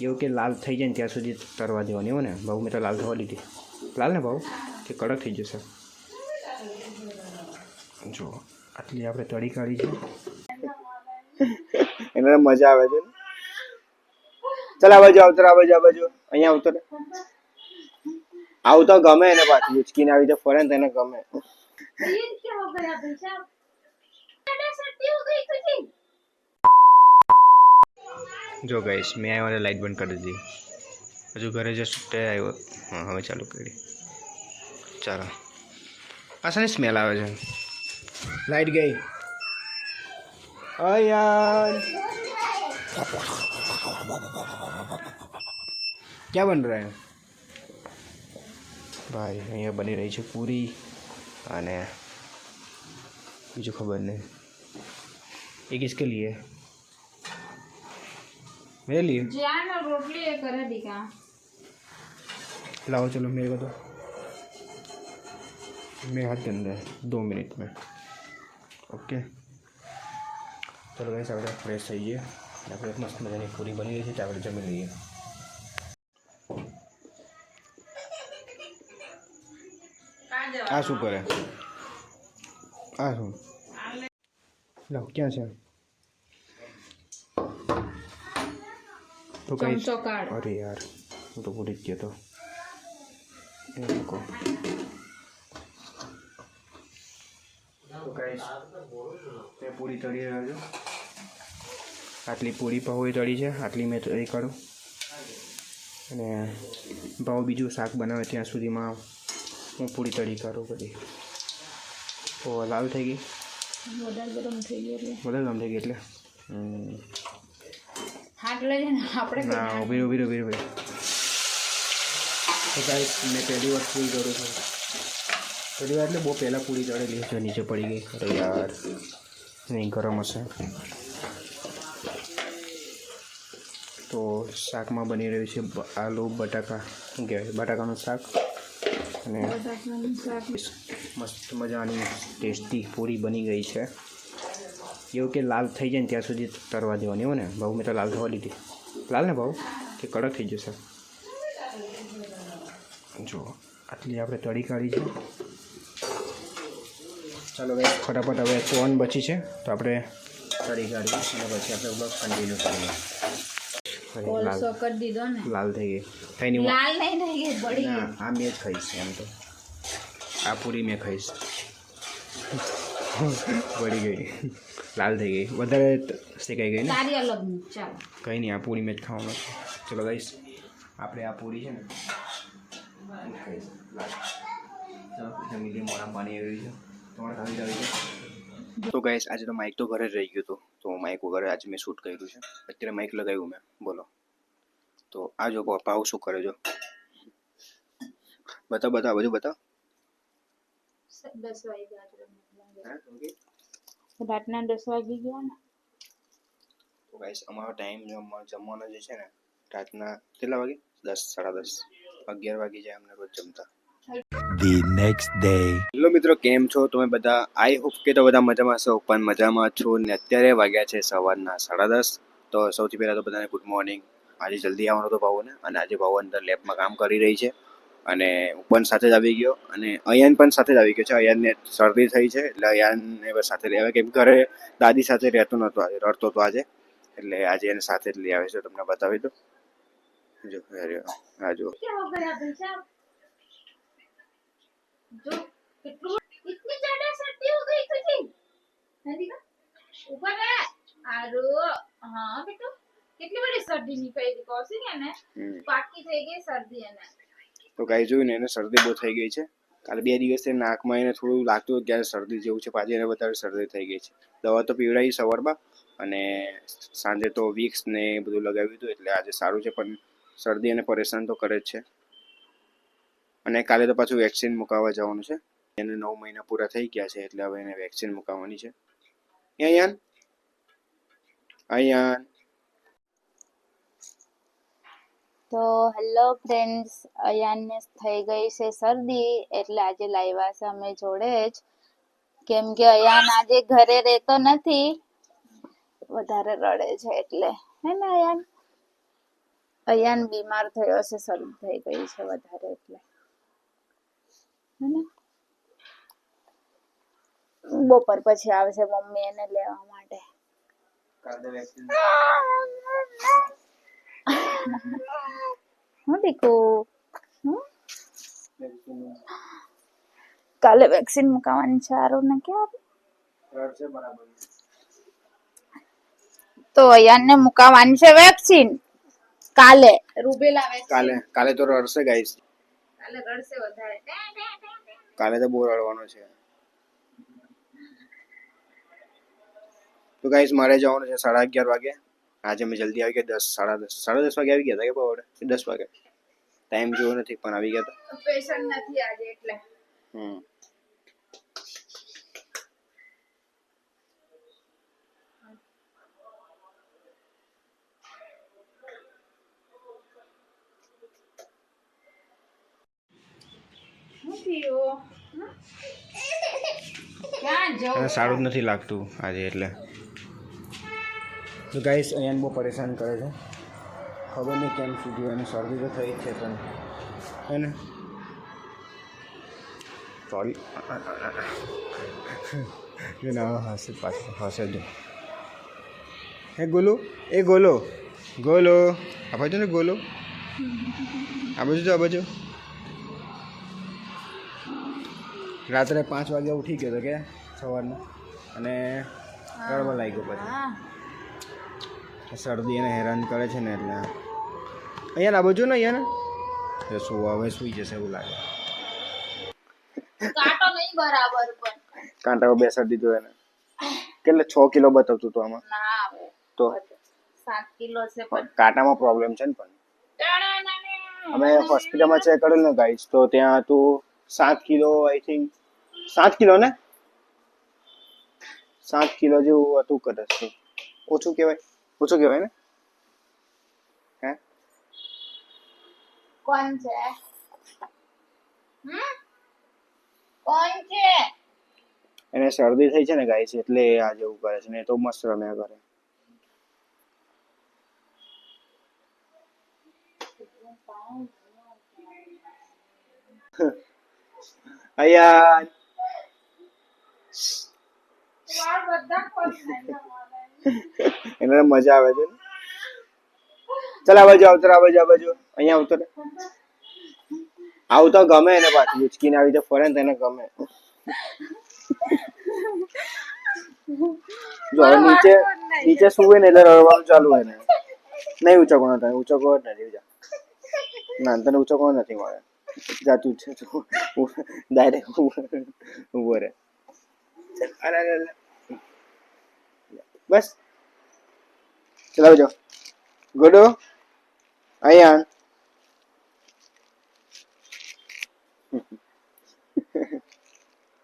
એવું કે લાલ થઈ જાય ને ત્યાં સુધી તરવા દેવાની એવું ને? ભાઉ મેં તો લાલ થવા દીધી. લાલ ને ભાઉ કે કડક થઈ જશે? જો આટલી આપણે તળી કાઢી છે. એને મજા આવે છે ચાલ આ બાજુ આવતર આ બાજુ આ બાજુ. અહીંયા આવતર આવું તો ગમે એને પાછું ઉચકીને આવી રીતે ફરે ને તેને ગમે. જો ગાઈશ મેં આવ્યો લાઇટ બંધ કરી દીધી હજુ ઘરે જસ્ટ તે આવ્યો હા હવે ચાલુ કરી ચાલો આ શાની સ્મેલ આવે છે લાઇટ ગઈ અયાર ક્યાં બન રહા है ભાઈ અહીંયા બની રહી છે પૂરી અને બીજું ખબર નહીં એ કિસકે लिए मेरे लिए जान और रोटली ये कर दी का लाओ चलो मेरे को तो मेरे हाथ के अंदर है दो मिनट में ઓકે ચલો ગાઈસ આપણે ફ્રેશ થઈ જઈએ અને આપણે મસ્ત મજાની પૂરી બની રહી છે તો આપણે જમી લઈએ આ શું કરે આ શું લાવ ક્યાં છે તો કાઢ. અરે યાર હું તો ભૂલી જ ગયો તો. એ મૂકો તો પૂરી તળી રહ્યો છું? આટલી પૂરી પાઉ તળી છે આટલી મેં તળી કાઢું. અને ભાવ બીજું શાક બનાવે ત્યાં સુધીમાં હું પૂરી તળી કાઢું બધી તો લાલ થઈ ગઈ? વધારે ગરમ થઈ ગઈ એટલે. વધારે ગરમ થઈ ગઈ એટલે? ને આપણે ઊભી રહો. તો ગાઈસ મેં પહેલી વાર પૂરી કરું છું. પહેલી વાર એટલે બહુ પહેલાં પૂરી ચડેલી છે નીચે પડી ગઈ. અરે યાર નહીં ગરમ હશે. તો શાકમાં બની રહ્યું છે આલુ બટાકા. શું કહેવાય? બટાકાનું શાક અને મસ્ત મજાની ટેસ્ટી પૂરી બની ગઈ છે. એવું કે લાલ થઈ જાય ને ત્યાં સુધી તરવા દેવાની એવું ને? ભાવ મેં તો લાલ થવા દીધી લાલ ને ભાવ કે કડક થઈ જશે? જો આટલી આપણે તળી કાઢી છે. ચાલો ભાઈ ફટાફટ હવે ચોન બચી છે તો આપણે તળી કાઢીએ અને પછી આપણે બસ કન્ટિન્યુ કરીએ. લાલ. કરી દીધો ને. લાલ થઈ ગઈ. નહીં લાલ નહીં થઈ ગઈ બળી આ મેં જ ખાઈશ એમ તો. આ પૂરી મેં ખાઈશ. વળી ગઈ. લાલ થઈ ગઈ. વધારે શેકાઈ ગઈ ને? કંઈ નહીં આ પૂરી મેં જ ખાવાનું છે ચલો ગાઈશ આપણે આ પૂરી છે ને જમી લઈએ પાણી આવી છે તમારે ખાવી જાવી તો ગાઈશ આજે તો માઇક તો ઘરે જ રહી ગયું હતું. તો માઇક વગર આજે મેં શૂટ કર્યું છે. અત્યારે માઇક લગાવ્યું મેં. બોલો. તો આ જો પાઉ શું કરે જો બતાવ બતાવ બધું બતાવ. દસ વાગ્યા. રાતના દસ વાગી ગયા ને. તો ગાઈસ અમારો ટાઈમ જમવાનો જે છે ને રાતના કેટલા વાગે? દસ સાડા દસ. અગિયાર વાગી જાય અમને રોજ જમતા. The next day. હેલો મિત્રો કેમ છો? તમે બધા? આઈ હોપ કે તો બધા મજામાં છો પણ મજામાં છો ને અત્યારે વાગ્યા છે સવારના સાડા દસ. તો સૌથી પહેલાં તો બધાને ગુડ મોર્નિંગ આજે જલ્દી આવવાનો હતો ભાવોને અને આજે ભાવો અંદર લેબમાં કામ કરી રહી છે. અને હું પણ સાથે જ આવી ગયો અને અયાન પણ સાથે જ આવી ગયો છે. અયાનને શરદી થઈ છે એટલે અયાનને સાથે લઈ આવે કેમ ઘરે દાદી સાથે રહેતો નહોતો આજે રડતો હતો આજે. એટલે આજે એને સાથે જ લઈ આવે છે. તમને બતાવી દો જો હા જો કેટલી બધી શરદી નીકળી હતી કૌશિક એને? પાકી થઈ ગઈ શરદી એને. તો ગાય જોયું ને, એને શરદી બહુ થઈ ગઈ છે. કાલે બે દિવસથી નાકમાં એને થોડું લાગતું હતું ત્યારે શરદી જેવું છે. પાછી એને વધારે શરદી થઈ ગઈ છે. દવા તો પીવડાવી સવારમાં અને સાંજે તો વિક્સ ને એ બધું લગાવ્યું હતું, એટલે આજે સારું છે, પણ શરદી અને પરેશાન તો કરે જ છે. અને કાલે તો પાછું વેક્સિન મુકાવવા જવાનું છે. એને નવ મહિના પૂરા થઈ ગયા છે, એટલે હવે એને વેક્સિન મુકાવવાની છે. અહીંયા. અહીંયા. તો હેલો ફ્રેન્ડ્સ અયાનને થઈ ગઈ છે શરદી એટલે આજે લાવ્યા છે અમે જોડે જ. કેમ કે અયાન આજે ઘરે રહેતો નથી વધારે રડે છે એટલે. હે ને અયાન? અયાન બીમાર થયો છે શરદી થઈ ગઈ છે વધારે એટલે. હેને? બપોર પછી આવશે મમ્મી એને લેવા માટે. હું દીકુ કાલે વેક્સિન મુકાવાની છે આરો ને ક્યારે તો અયાનને મુકાવાની છે વેક્સિન કાલે રૂબેલા વેક્સિન કાલે કાલે તો રડશે ગાઈસ કાલે રડશે વધારે કાલે તો બહુ રડવાનો છે તો ગાઈસ મારે જવાનું છે સાડા અગિયાર વાગે આજે મેં જલ્દી આવી ગયા દસ સાડા દસ. સાડા દસ વાગે આવી ગયા હતા કે બપોરે? કે દસ વાગે? ટાઈમ જોયો નથી પણ આવી ગયા હતા. પેશન્ટ નથી આજે એટલે. હમ. સારું નથી લાગતું આજે એટલે. તો ગાઈસ અહીંયા બહુ પરેશાન કરે છે. ખબર નહીં કેમ સુધી અને શરદી તો થઈ જ છે પણ હે ને? સોરી ના હશે પાછું હશે જ. હે ગોલો? એ ગોલો. ગોલો. આ બાજુ ને ગોલો? આ બાજુ જો આ બાજુ. રાત્રે પાંચ વાગે ઉઠી ગયો હતો કે સવારના. અને ગરબા લાગી ગયો પછી શરદી એને હેરાન કરે છે ને એટલે. અહીંયા ના બાજુ ને અહીંયા ને. શું હવે સુઈ જશે એવું લાગે. કાંટો નહીં બરાબર પણ. કાંટામાં બેસાડી દીધો એને. કેટલે છ કિલો બતાવતું હતું આમાં? તો? સાત કિલો છે પણ કાંટામાં પ્રોબ્લેમ છે ને પણ. અમે હોસ્પિટલમાં ચેક કરેલું ને ગાઈસ તો ત્યાં હતું સાત કિલો આઈ થિંક સાત કિલો ને? સાત કિલો જેવું હતું કદાચ ઓછું કહેવાય. ઓછું કહેવાય ને હે? કોણ છે? કોણ છે? એને શરદી થઈ છે ને ગાઈસ એટલે એ આ જેવું કરે છે ને તો મસ્ત રમ્યા કરે અહીંયા. એને મજા આવે છે ચાલ આ બાજુ આવતો આ બાજુ આ બાજુ. અહીંયા આવતો રહે. આવતો ગમે એને પાછી ઉચકીને આવી રીતે ફરે ને તેને ગમે. જો હવે નીચે નીચે સુવે ને એટલે રડવાનું ચાલુ હોય ને નહીં ઉચકવાનો થાય ઉચકવો જ નથી જા. ના તને કોણ નથી મળે. જાતું છે ડાયરેક્ટ ઊભો રહે. અરે અરે. બસ. ચલાવજો. ગુડુ અહીંયા